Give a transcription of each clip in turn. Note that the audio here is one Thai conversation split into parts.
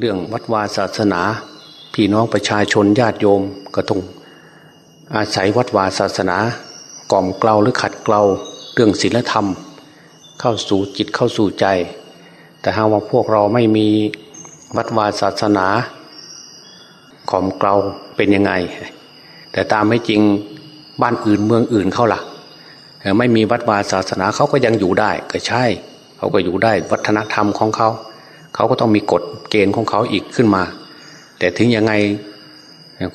เรื่องวัดวาศาสนา พี่น้องประชาชนญาติโยมก็ต้องอาศัยวัดวาศาสนากล่อมเกลาหรือขัดเกลาเรื่องศีลธรรม เข้าสู่จิตเข้าสู่ใจ แต่หากว่าพวกเราไม่มีวัดวาศาสนากล่อมเกลาเป็นยังไง แต่ตามไม่จริงบ้านอื่นเมืองอื่นเขาล่ะไม่มีวัดวาศาสนาเขาก็ยังอยู่ได้ก็ใช่ เขาก็อยู่ได้วัฒนธรรมของเขา เขาก็ต้องมีกฎเกณฑ์ของเขาอีกขึ้นมา แต่ถึงยังไง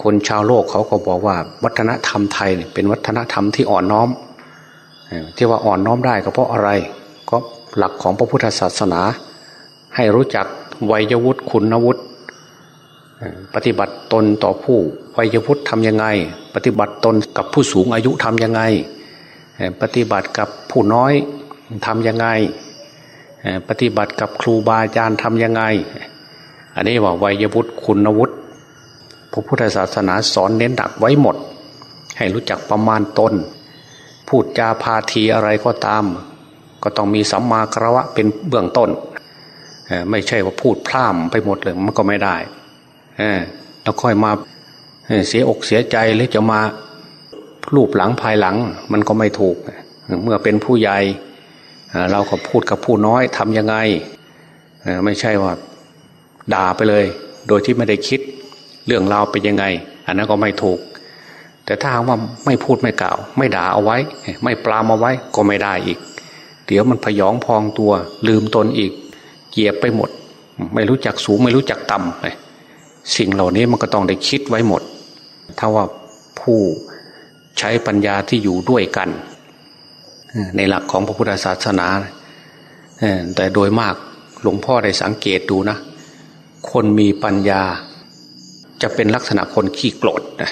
คนชาวโลกเขาก็บอกว่าวัฒนธรรมไทยเป็นวัฒนธรรมที่อ่อนน้อมที่ว่าอ่อนน้อมได้ก็เพราะอะไร ก็หลักของพระพุทธศาสนา ให้รู้จักวัยวุฒิคุณวุฒิปฏิบัติตนต่อผู้วัยวุฒิทำยังไง ปฏิบัติตนกับผู้สูงอายุทำยังไง ปฏิบัติกับผู้น้อยทำยังไง ปฏิบัติกับครูบาอาจารย์ทำยังไง อันนี้ว่าวัยวุฒิคุณวุฒิพระพุทธศาสนาสอนเน้นหนักไว้หมด ให้รู้จักประมาณตนพูดจาพาทีอะไรก็ตาม ก็ต้องมีสัมมาคารวะเป็นเบื้องต้น ไม่ใช่ว่าพูดพร่ำไปหมดเลยมันก็ไม่ได้แล้วค่อยมาเสียอกเสียใจหรือจะมารูปหลังภายหลัง มันก็ไม่ถูก เมื่อเป็นผู้ใหญ่ เราก็พูดกับผู้น้อยทำยังไงไม่ใช่ว่าด่าไปเลย โดยที่ไม่ได้คิดเรื่องราวเป็นยังไง อันนั้นก็ไม่ถูก แต่ถ้าว่าไม่พูดไม่กล่าว ไม่ด่าเอาไว้ ไม่ปรามเอาไว้ก็ไม่ได้อีก เดี๋ยวมันพยองพองตัว ลืมตนอีกเกียบไปหมด ไม่รู้จักสูงไม่รู้จักต่ำสิ่งเหล่านี้มันก็ต้องได้คิดไว้หมด ถ้าว่าผู้ใช้ปัญญาที่อยู่ด้วยกัน ในหลักของพระพุทธศาสนาแต่โดยมากหลวงพ่อได้สังเกตดูนะ คนมีปัญญาจะเป็นลักษณะคนขี้โกรธนะ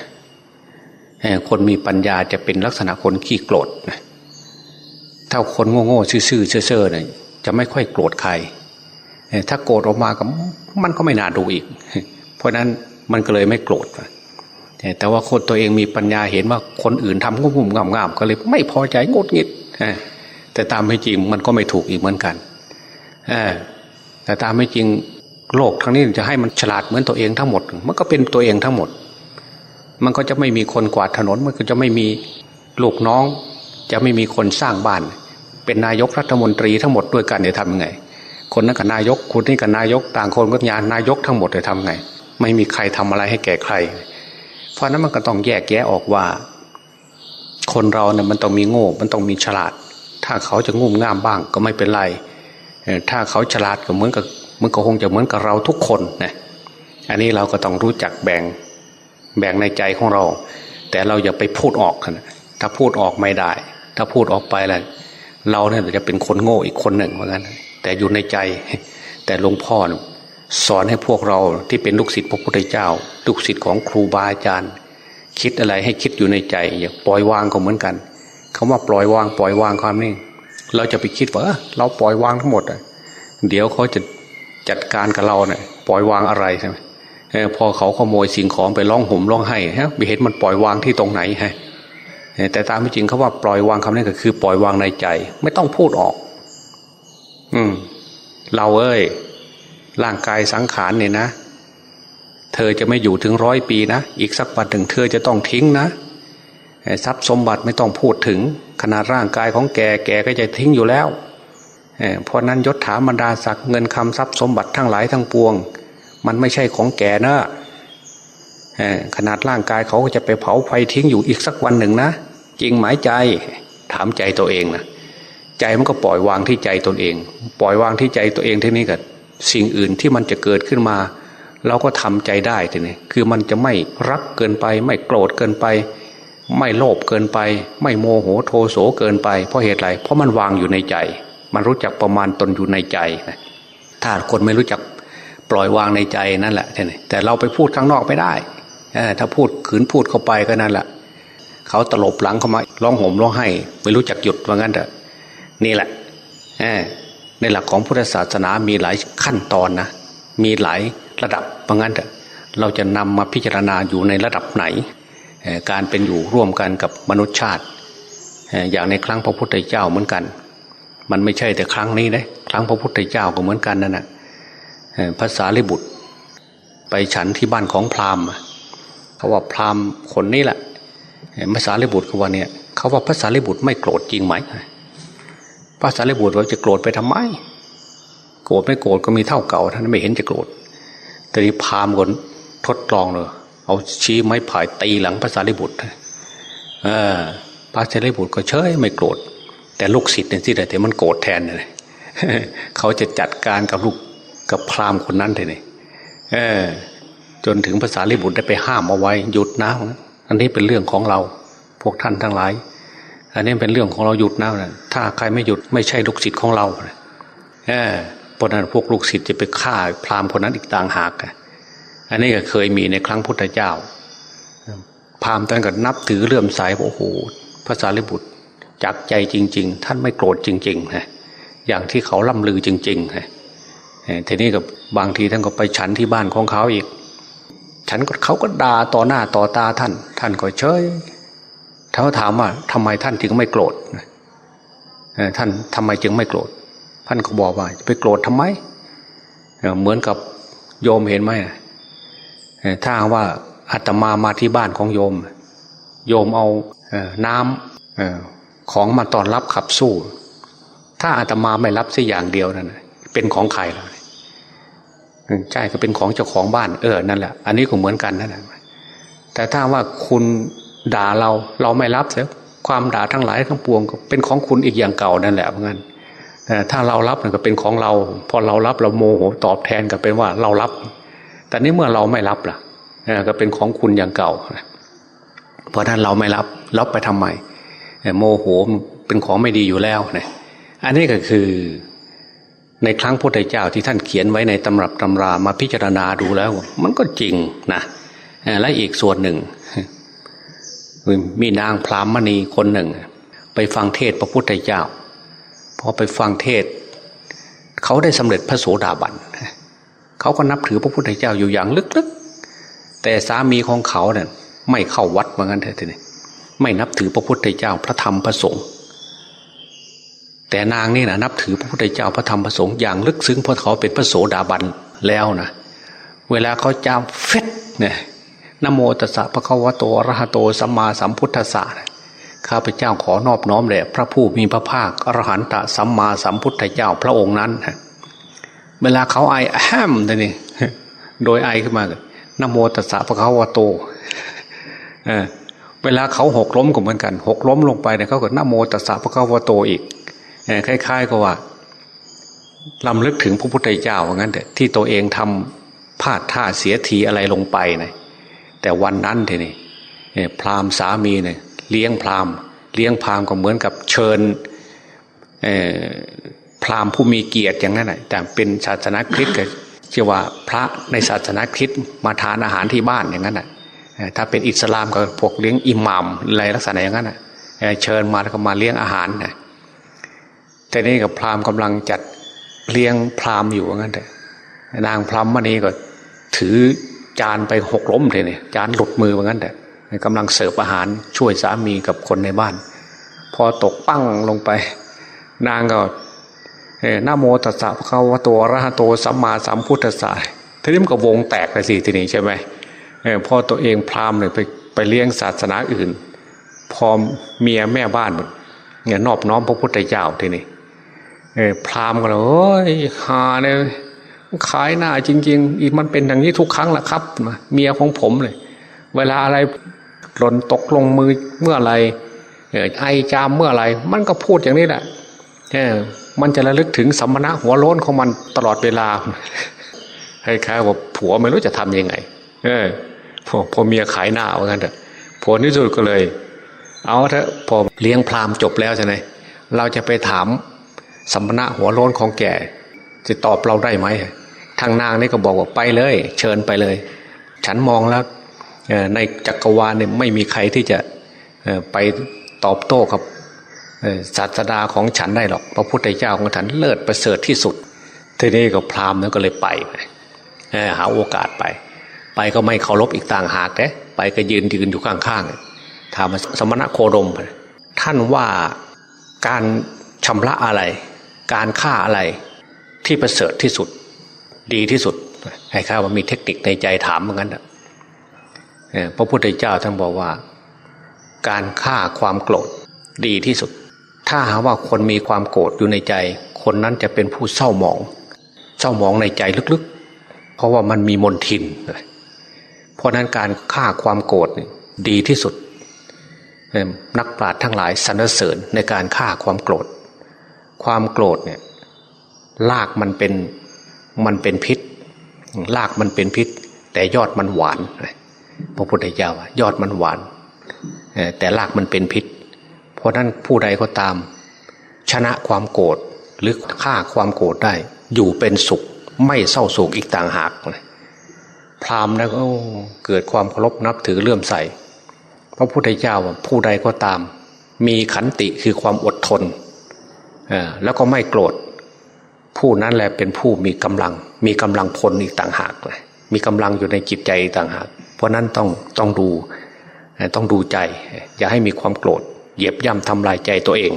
คนมีปัญญาจะเป็นลักษณะคนขี้โกรธนะถ้าคนโง่ๆซื่อๆเซ่อๆเนี่ยจะไม่ค่อยโกรธใคร ถ้าโกรธออกมาก็มันก็ไม่น่าดูอีก เพราะนั้นมันก็เลยไม่โกรธแต่ว่าคนตัวเองมีปัญญาเห็นว่าคนอื่นทำงุ่มๆงามๆก็เลยไม่พอใจงดงิด แต่ตามไม่จริงมันก็ไม่ถูกอีกเหมือนกันแต่ตามไม่จริงโลกทั้งนี้จะให้มันฉลาดเหมือนตัวเองทั้งหมด มันก็เป็นตัวเองทั้งหมด มันก็จะไม่มีคนกวาดถนน มันก็จะไม่มีลูกน้อง จะไม่มีคนสร้างบ้าน เป็นนายกรัฐมนตรีทั้งหมดด้วยกันจะทำยังไง คนนั้นกับนายกคนนี้กับนายก ต่างคนก็งานนายกทั้งหมดจะทำไง ไม่มีใครทำอะไรให้แก่ใคร เพราะนั้นมันก็ต้องแยกแยะออกว่า คนเราเนี่ยมันต้องมีโง่ มันต้องมีฉลาด ถ้าเขาจะงุ่มง่ามบ้างก็ไม่เป็นไร ถ้าเขาฉลาดก็เหมือนกับมันก็คงจะเหมือนกับเราทุกคนนะอันนี้เราก็ต้องรู้จักแบ่งแบ่งในใจของเรา แต่เราอย่าไปพูดออกนะถ้าพูดออกไม่ได้ ถ้าพูดออกไปแล้วเราเนี่ยจะเป็นคนโง่อีกคนหนึ่งเหมือนกันแต่อยู่ในใจ แต่หลวงพ่อสอนให้พวกเราที่เป็นลูกศิษย์พระพุทธเจ้า ลูกศิษย์ของครูบาอาจารย์ คิดอะไรให้คิดอยู่ในใจ อย่าปล่อยวางก็เหมือนกันคำว่าปล่อยวางปล่อยวางความนี้เราจะไปคิดว่าเราปล่อยวางทั้งหมดเดี๋ยวเขาจะจัดการกับเราเนี่ยปล่อยวางอะไรใช่ไหมพอเขาขโมยสิ่งของไปร้องห่มร้องไห้ฮะไปเห็นมันปล่อยวางที่ตรงไหนฮะแต่ตามจริงเขาว่าปล่อยวางคำนี้ก็คือ ปล่อยวางในใจ ไม่ต้องพูดออก อืม เราเอ้ยร่างกายสังขารเนี่ยนะ เธอจะไม่อยู่ถึงร้อยปีนะ อีกสักวันหนึ่งเธอจะต้องทิ้งนะทรัพย์สมบัติไม่ต้องพูดถึง ขนาดร่างกายของแกแกก็จะทิ้งอยู่แล้วเพราะนั้นยศถาบรรดาศักดิ์เงินคำทรัพย์สมบัติทั้งหลายทั้งปวง มันไม่ใช่ของแกนะขนาดร่างกายเขาก็จะไปเผาไฟทิ้งอยู่อีกสักวันหนึ่งนะ จริงหมายใจถามใจตัวเองนะใจมันก็ปล่อยวางที่ใจตนเอง ปล่อยวางที่ใจตัวเองที่นี้กับสิ่งอื่นที่มันจะเกิดขึ้นมา เราก็ทำใจได้ทีนี้คือมันจะไม่รักเกินไป ไม่โกรธเกินไป ไม่โลภเกินไป ไม่โมโหโทโสเกินไป เพราะเหตุไรเพราะมันวางอยู่ในใจ มันรู้จักประมาณตนอยู่ในใจนะถ้าคนไม่รู้จักปล่อยวางในใจนั่นแหละท่านแต่เราไปพูดข้างนอกไม่ได้ถ้าพูดขืนพูดเข้าไปก็นั่นแหละเขาตลบหลังเข้ามาร้องห่มร้องไห้ไม่รู้จักหยุดว่างั้นเถอะนี่แหละในหลักของพุทธศาสนามีหลายขั้นตอนนะมีหลาย ระดับว่าะงั้นเถอะเราจะนำมาพิจารณาอยู่ในระดับไหน การเป็นอยู่ร่วมกันกับมนุษยชาติ อย่างในครั้งพระพุทธเจ้าเหมือนกัน มันไม่ใช่แต่ครั้งนี้นะครั้งพระพุทธเจ้าก็เหมือนกันนั่นนะภาษาลิบุตร ไปฉันที่บ้านของพราหมณ์เขาว่าพราหมณ์คนนี้แหละภาษาลิบุตรเขาว่าเนี่ยเขาว่าภาษาลิบุตรไม่โกรธจริงไหมภาษาลิบุตรว่าจะโกรธไปทำไมโกรธไม่โกรธก็มีเท่าเก่าท่านไม่เห็นจะโกรธ ต่นี้พามณ์คนทดลองเลยเอาชี้ไม้ผายตีหลังภาษาลิบุตรเออภาษาลิบุตรก็เฉยไม่โกรธ แต่ลูกศิษย์เนี่ยที่ไหนแต่มันโกรธแทนเลยเขาจะจัดการกับลูกกับพรามคนนั้นเลยเออ จนถึงภาษาลิบุตรได้ไปห้ามเอาไว้หยุดนะอันนี้เป็นเรื่องของเรา พวกท่านทั้งหลาย อันนี้เป็นเรื่องของเราหยุดนะนะถ้าใครไม่หยุดไม่ใช่ลูกศิษย์ของเราเออ เพราะนั้นพวกลูกศิษย์จะไปฆ่าพราหมณ์คนนั้นอีกต่างหากอันนี้ก็เคยมีในครั้งพุทธเจ้า พราหมณ์ท่านก็นับถือเลื่อมใสโอ้โหภาษาลิบุตรจากใจจริง ๆ ท่านไม่โกรธจริงๆนะอย่างที่เขาล่ำลือจริงๆนะทีนี้กับบางทีท่านก็ไปฉันที่บ้านของเขาอีก ฉันก็เขาก็ด่าต่อหน้าต่อตาท่าน ท่านก็เฉยเขาถามว่าทำไมท่านจึงไม่โกรธท่านทำไมจึงไม่โกรธ ท่านก็บอกว่าจะไปโกรธทำไมเหมือนกับโยมเห็นไหมถ้าว่าอาตมามาที่บ้านของโยม โยมเอาน้ำของมาตอนรับขับสู้ ถ้าอาตมาไม่รับสักอย่างเดียวนั่นเป็นของใครแล้วใช่ก็เป็นของเจ้าของบ้านเออนั่นแหละอันนี้ก็เหมือนกันนั่นแหละแต่ถ้าว่าคุณด่าเราเราไม่รับเสียความด่าทั้งหลายทั้งปวงก็เป็นของคุณอีกอย่างเก่านั่นแหละเพราะงั้น ถ้าเรารับก็เป็นของเรา พอเรารับเราโมโหตอบแทนก็เป็นว่าเรารับ แต่นี้เมื่อเราไม่รับล่ะก็เป็นของคุณอย่างเก่า เพราะนั้นเราไม่รับรับไปทำไมโมโหเป็นของไม่ดีอยู่แล้วเนี่ยอันนี้ก็คือในครั้งพุทธเจ้าที่ท่านเขียนไว้ในตำรับตำรามาพิจารณาดูแล้ว มันก็จริงนะและอีกส่วนหนึ่ง มีนางพรามมณีคนหนึ่ง ไปฟังเทศพระพุทธเจ้า พอไปฟังเทศ เขาได้สำเร็จพระโสดาบันเขาก็นับถือพระพุทธเจ้าอยู่อย่างลึกๆ แต่สามีของเขาเนี่ยไม่เข้าวัดเหมือนกันเถอะทีนี้ไม่นับถือพระพุทธเจ้าพระธรรมพระสงฆ์แต่นางนี่นะนับถือพระพุทธเจ้าพระธรรมพระสงฆ์อย่างลึกซึ้งเพราะเขาเป็นพระโสดาบันแล้วนะเวลาเขาจามเฟดเนี่ยนโมตัสสะพระคัมภโตอรหะโตสัมมาสัมพุทธัสสะ ข้าพเจ้าขอนอบน้อมแด่พระผู้มีพระภาคอรหันตสัมมาสัมพุทธเจ้าพระองค์นั้นเวลาเขาไอแฮมนี่โดยไอขึ้นมานโมตัสสะพระคัมภโตเวลาเขาหกล้มก็เหมือนกัน หกล้มลงไปเนี่ยเขาก็นโมตัสสะพระคัมภโตอีกคล้ายๆกับว่าลำลึกถึงพระพุทธเจ้าว่างั้นแต่ที่ตัวเองทำพลาดท่าเสียทีอะไรลงไปนะแต่วันนั้นทีนี่พราหมณ์สามีเนี่ย เลี้ยงพราหมณ์ เลี้ยงพราหมณ์ก็เหมือนกับเชิญพราหมณ์ผู้มีเกียรติอย่างนั้นแหละแต่เป็นศาสนาคริสต์ก็ชื่อว่าพระในศาสนาคริสต์มาทานอาหารที่บ้านอย่างนั้นแหละถ้าเป็นอิสลามก็พวกเลี้ยงอิหมามอะไรลักษณะอย่างนั้นเชิญมาแล้วก็มาเลี้ยงอาหารนะแต่นี่กับพราหมณ์กำลังจัดเลี้ยงพราหมณ์อยู่งั้นแต่นางพราหมณ์มณีก็ถือจานไปหกล้มเลยเนี่ยจานหลุดมือว่างั้นแต่ กำลังเสิร์ฟอาหารช่วยสามีกับคนในบ้าน พอตกปั้งลงไป นางก็หน้าโมตัสสะพระคัมภโตอระหะโตสัมมาสัมพุทธัสสะทีนี้มันก็วงแตกไปสิทีนี้ใช่ไหมพ่อตัวเองพราหมณ์เลยไปไปเลี้ยงศาสนาอื่น พอเมียแม่บ้านหมดเนี่ยนอบน้อมพระพุทธเจ้าทีนี้พราหมณ์ก็เลยโอ้ยหาเนี่ยขายหน้าจริงๆอีมันเป็นอย่างนี้ทุกครั้งแหละครับ เมียของผมเลย เวลาอะไร หล่นตกลงมือเมื่อไรไอจามเมื่อไรมันก็พูดอย่างนี้แหละมันจะระลึกถึงสัมมณะหัวโล้นของมันตลอดเวลาให้ค่ว่าผัวไม่รู้จะทำยังไง เออพอพอเมียขายหน้าเหมือนกันเถอะผลที่สุดก็เลย เอาเถอะพอเลี้ยงพรามจบแล้วใช่ไหมเราจะไปถามสัมมณะหัวโล้นของแก่จะตอบเราได้ไหมทางนางนี่ก็บอกว่าไปเลย เชิญไปเลย ฉันมองแล้ว ในจักรวาลเนี่ยไม่มีใครที่จะไปตอบโต้กับศาสดาของฉันได้หรอก พระพุทธเจ้าของฉันเลิศประเสริฐที่สุด ทีนี้ก็พราหมณ์ก็เลยไปหาโอกาสไป ไปก็ไม่เคารพอีกต่างหากนะไปก็ยืนยืนอยู่ข้างๆถามสมณะโคดม ท่านว่าการชำระอะไร การฆ่าอะไรที่ประเสริฐที่สุด ดีที่สุด ให้ข้าว่ามีเทคนิคในใจถามเหมือนกันนะ พระพุทธเจ้าท่านบอกว่า การฆ่าความโกรธดีที่สุด ถ้าหาว่าคนมีความโกรธอยู่ในใจ คนนั้นจะเป็นผู้เศร้าหมอง เศร้าหมองในใจลึกๆ เพราะว่ามันมีมนทินเพราะนั้นการฆ่าความโกรธดีที่สุด นักปราชญ์ทั้งหลายสรรเสริญในการฆ่าความโกรธ ความโกรธเนี่ยลากมันเป็นมันเป็นพิษลากมันเป็นพิษ แต่ยอดมันหวาน พระพุทธเจ้าว่ายอดมันหวาน แต่ลากมันเป็นพิษ เพราะนั้นผู้ใดก็ตาม ชนะความโกรธหรือฆ่าความโกรธได้ อยู่เป็นสุขไม่เศร้าโศกอีกต่างหากพราหมณ์แล้วก็เกิดความเคารพนับถือเลื่อมใสพระพุทธเจ้าว่าผู้ใดก็ตาม มีขันติคือความอดทนแล้วก็ไม่โกรธผู้นั้นแหละเป็นผู้มีกำลัง มีกำลังพลอีกต่างหากเลยมีกำลังอยู่ในจิตใจต่างหาก เพราะนั้นต้องต้องดูต้องดูใจ อย่าให้มีความโกรธเหยียบย่ำทำลายใจตัวเอง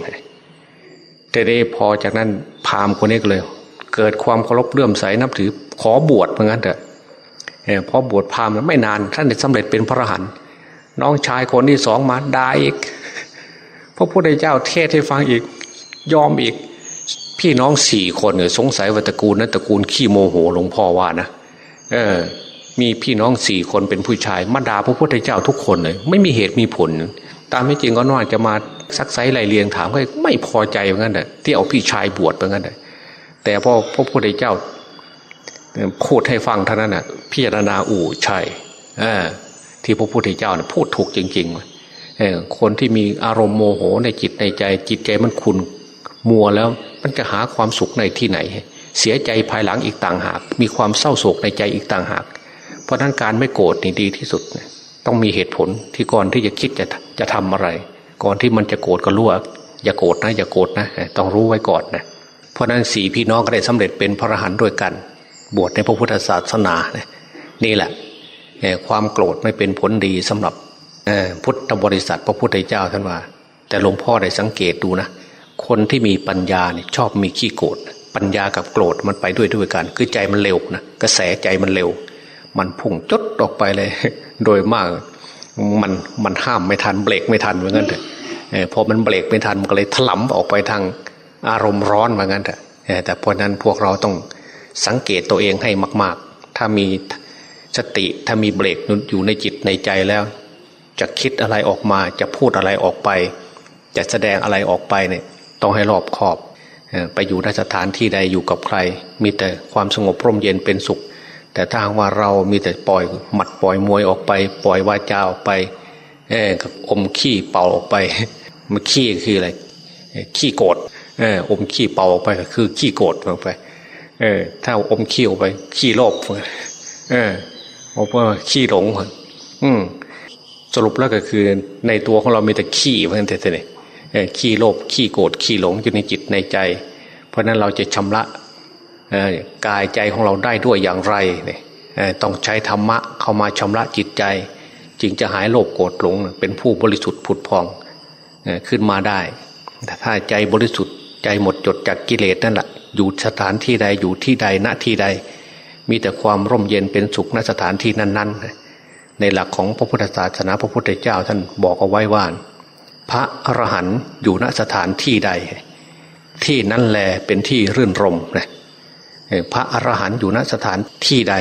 แต่ได้พอจากนั้นพามคนนี้เลยเกิดความเคารพเลื่อมใสนับถือขอบวชเหมือนกันเถอะพอบวชพามแล้วไม่นานท่านได้สำเร็จเป็นพระอรหันต์น้องชายคนที่สองมาได้อีกพระพุทธเจ้าเทศให้ฟังอีกยอมอีก พี่น้องสี่คนเนี่ยสงสัยว่าตระกูลนั้นตระกูลขี้โมโหหลวงพ่อว่านะเออ มีพี่น้องสี่คนเป็นผู้ชายมาด่าพระพุทธเจ้าทุกคนเลย ไม่มีเหตุมีผล ตามไม่จริงก็น่าจะมาซักไซไล่เลียงถามก็ไม่พอใจเหมือนกันเลยที่เอาพี่ชายบวชเหมือนกันเลยแต่พอพระพุทธเจ้าพูดให้ฟังเท่านั้นน่ะพิจารณาอู่ชัยที่พระพุทธเจ้าเนี่ยพูดถูกจริงๆคนที่มีอารมณ์โมโหในจิตในใจ จิตใจมันขุนมัวแล้วมันจะหาความสุขในที่ไหน เสียใจภายหลังอีกต่างหาก มีความเศร้าโศกในใจอีกต่างหาก เพราะนั้นการไม่โกรธนี่ดีที่สุด ต้องมีเหตุผลที่ก่อนที่จะคิดจะจะทำอะไร ก่อนที่มันจะโกรธก็รู้ว่าอย่าโกรธนะ อย่าโกรธนะ ต้องรู้ไว้ก่อนนะเพราะนั้นสี่พี่น้องก็ได้สำเร็จเป็นพระอรหันต์ด้วยกัน บวชในพระพุทธศาสนานี่แหละความโกรธไม่เป็นผลดีสำหรับพุทธบริษัทพระพุทธเจ้าท่านว่า แต่หลวงพ่อได้สังเกตดูนะคนที่มีปัญญาเนี่ยชอบมีขี้โกรธปัญญากับโกรธมันไปด้วยด้วยกัน คือใจมันเร็วนะกระแสใจมันเร็ว มันพุ่งจดออกไปเลย โดยมาก มันมันห้ามไม่ทันเบรกไม่ทันเหมือนกันเถอะพอมันเบรกไม่ทันมันก็เลยถลำออกไปทางอารมณ์ร้อนเหมือนกันเถอะแต่เพราะนั้นพวกเราต้องสังเกตตัวเองให้มาก ๆ ถ้ามีสติถ้ามีเบรกอยู่ในจิตในใจแล้ว จะคิดอะไรออกมาจะพูดอะไรออกไป จะแสดงอะไรออกไปเนี่ยต้องให้รอบขอบ ไปอยู่ในสถานที่ใดอยู่กับใคร มีแต่ความสงบร่มเย็นเป็นสุข แต่ถ้าว่าเรามีแต่ปล่อยหมัดปล่อยมวยออกไป ปล่อยวาจาออกไปเออกับอมขี้เป่าออกไปมันขี้คืออะไรขี้โกรธเอออมขี้เป่าออกไปก็คือขี้โกรธออกไป เออ ถ้าอมขี้ออกไป ขี้โลภเออออกไปขี้หลงอืมสรุปแล้วก็คือในตัวของเรามีแต่ขี้เพื่อนแต่เนี่ยขี้โลภขี้โกรธขี้หลงอยู่ในจิตในใจ เพราะนั้นเราจะชำระ กายใจของเราได้ด้วยอย่างไรเนี่ยต้องใช้ธรรมะเข้ามาชำระจิตใจ จึงจะหายโลภโกรธหลง เป็นผู้บริสุทธิ์ผุดพองขึ้นมาได้แต่ถ้าใจบริสุทธิ์ใจหมดจดจากกิเลสนั่นแหละอยู่สถานที่ใดอยู่ที่ใดณที่ใด มีแต่ความร่มเย็นเป็นสุขณสถานที่นั้น ๆ ในหลักของพระพุทธศาสนาพระพุทธเจ้าท่านบอกเอาไว้ว่าพระอรหันต์อยู่ณสถานที่ใด ที่นั่นแลเป็นที่รื่นรมนะ พระอรหันต์อยู่ณสถานที่ใด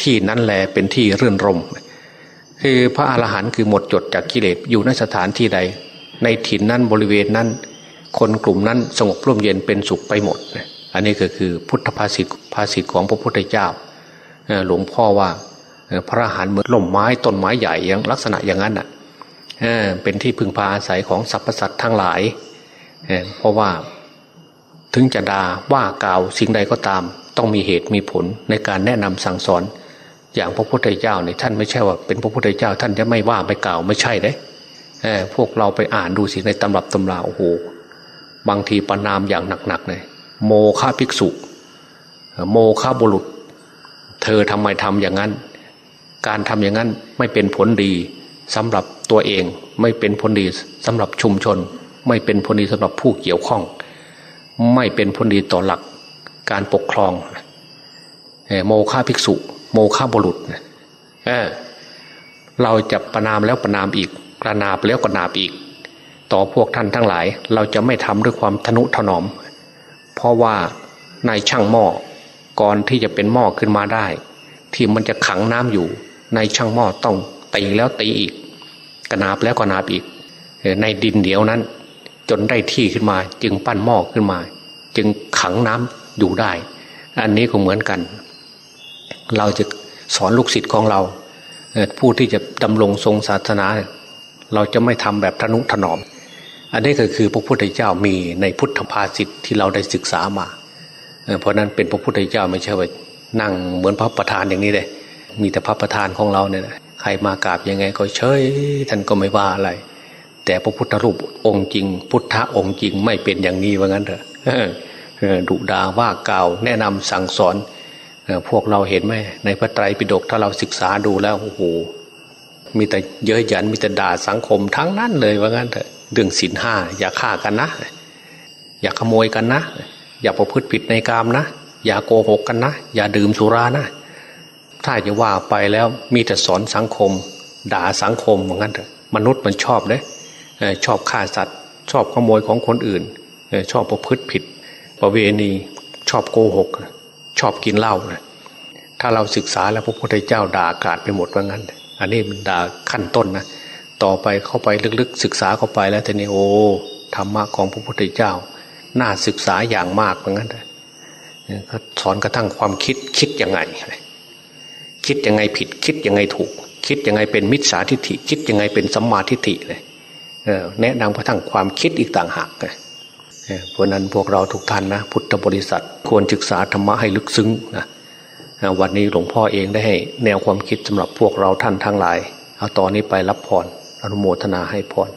ที่นั่นแลเป็นที่เรื่นรม คือพระอรหันต์คือหมดจดจากกิเลสอยู่ณสถานที่ใด ในถิ่นนั้นบริเวณนั้น คนกลุ่มนั้นสงบร่มเย็นเป็นสุขไปหมด อันนี้ก็คือพุทธภาษิตภาษิตของพระพุทธเจ้าหลวงพ่อว่าพระอรหันต์เหมือนล่มไม้ต้นไม้ใหญ่ยังลักษณะอย่างนั้นอะเป็นที่พึงพาอาศัยของสรรพสัตว์ทั้งหลายเพราะว่าถึงจะดาว่ากล่าวสิ่งใดก็ตาม ต้องมีเหตุมีผลในการแนะนำสั่งสอน อย่างพระพุทธเจ้าเนี่ยท่านไม่ใช่ว่าเป็นพระพุทธเจ้า ท่านจะไม่ว่าไม่กล่าวไม่ใช่เด้พวกเราไปอ่านดูสิในตำรับตำราโอ้โหบางทีประนามอย่างหนักๆเลยโมฆะภิกษุ โมฆะบุรุษ เธอทำไมทำอย่างนั้น การทำอย่างนั้นไม่เป็นผลดีสำหรับตัวเองไม่เป็นผลดีสำหรับชุมชน ไม่เป็นผลดีสำหรับผู้เกี่ยวข้อง ไม่เป็นผลดีต่อหลัก การปกครองโมฆะภิกษุ โมฆะบุรุษเออเราจะประนามแล้วประนามอีกกระนาบแล้วกระนาบอีก ต่อพวกท่านทั้งหลาย เราจะไม่ทำด้วยความทนุถนอม เพราะว่าในช่างหม้อก่อนที่จะเป็นหม้อขึ้นมาได้ ที่มันจะขังน้ำอยู่ในช่างหม้อต้องตีแล้วตีอีก กระนาบแล้วกระนาบอีก ในดินเดียวนั้น จนได้ที่ขึ้นมา จึงปั้นหม้อขึ้นมา จึงขังน้ำ อยู่ได้ อันนี้ก็เหมือนกัน เราจะสอนลูกศิษย์ของเรา ผู้ที่จะดำรงทรงศาสนา เราจะไม่ทำแบบทนุถนอม อันนี้ก็คือพระพุทธเจ้ามีในพุทธภาษิตที่เราได้ศึกษามา เพราะนั้นเป็นพระพุทธเจ้าไม่ใช่ว่านั่งเหมือนพระประธานอย่างนี้เลยมีแต่พระประธานของเราเนี่ยนะใครมากราบยังไงก็เฉยท่านก็ไม่ว่าอะไร แต่พระพุทธรูปองค์จริง พุทธองค์จริงไม่เป็นอย่างนี้ว่างั้นเถอะ ดุดาว่ากล่าว แนะนำสั่งสอนพวกเราเห็นไหมในพระไตรปิฎกถ้าเราศึกษาดูแล้วโอ้โหมีแต่เย้ยหยันมีแต่ด่าสังคมทั้งนั้นเลยว่างั้นเถอะเรื่องศีลห้าอย่าฆ่ากันนะ อย่าขโมยกันนะ อย่าประพฤติผิดในกามนะ อย่าโกหกกันนะ อย่าดื่มสุรานะ ถ้าจะว่าไปแล้วมีแต่สอนสังคม ด่าสังคมเหมือนกันเถอะมนุษย์มันชอบเลยชอบฆ่าสัตว์ ชอบขโมยของคนอื่น ชอบประพฤติผิด ประเวณีชอบโกหก ชอบกินเหล้านะถ้าเราศึกษาแล้วพระพุทธเจ้าด่าอากาศไปหมดว่างั้น อันนี้มันด่าขั้นต้นนะต่อไปเข้าไปลึกๆ ศึกษาเข้าไปแล้วทีนี้โอ้ธรรมะของพระพุทธเจ้า น่าศึกษาอย่างมากว่างั้นเลยเออเขาสอนกระทั่งความคิดคิดยังไง คิดยังไงผิดคิดยังไงถูก คิดยังไงเป็นมิจฉาทิฏฐิ คิดยังไงเป็นสัมมาทิฏฐิเลยแนะนำกระทั่งความคิดอีกต่างหากเลย เพราะนั้นพวกเราทุกท่านนะพุทธบริษัทควรศึกษาธรรมะให้ลึกซึ้งนะวันนี้หลวงพ่อเองได้ให้แนวความคิดสำหรับพวกเราท่านทั้งหลาย เอาตอนนี้ไปรับพรอนุโมทนาให้พร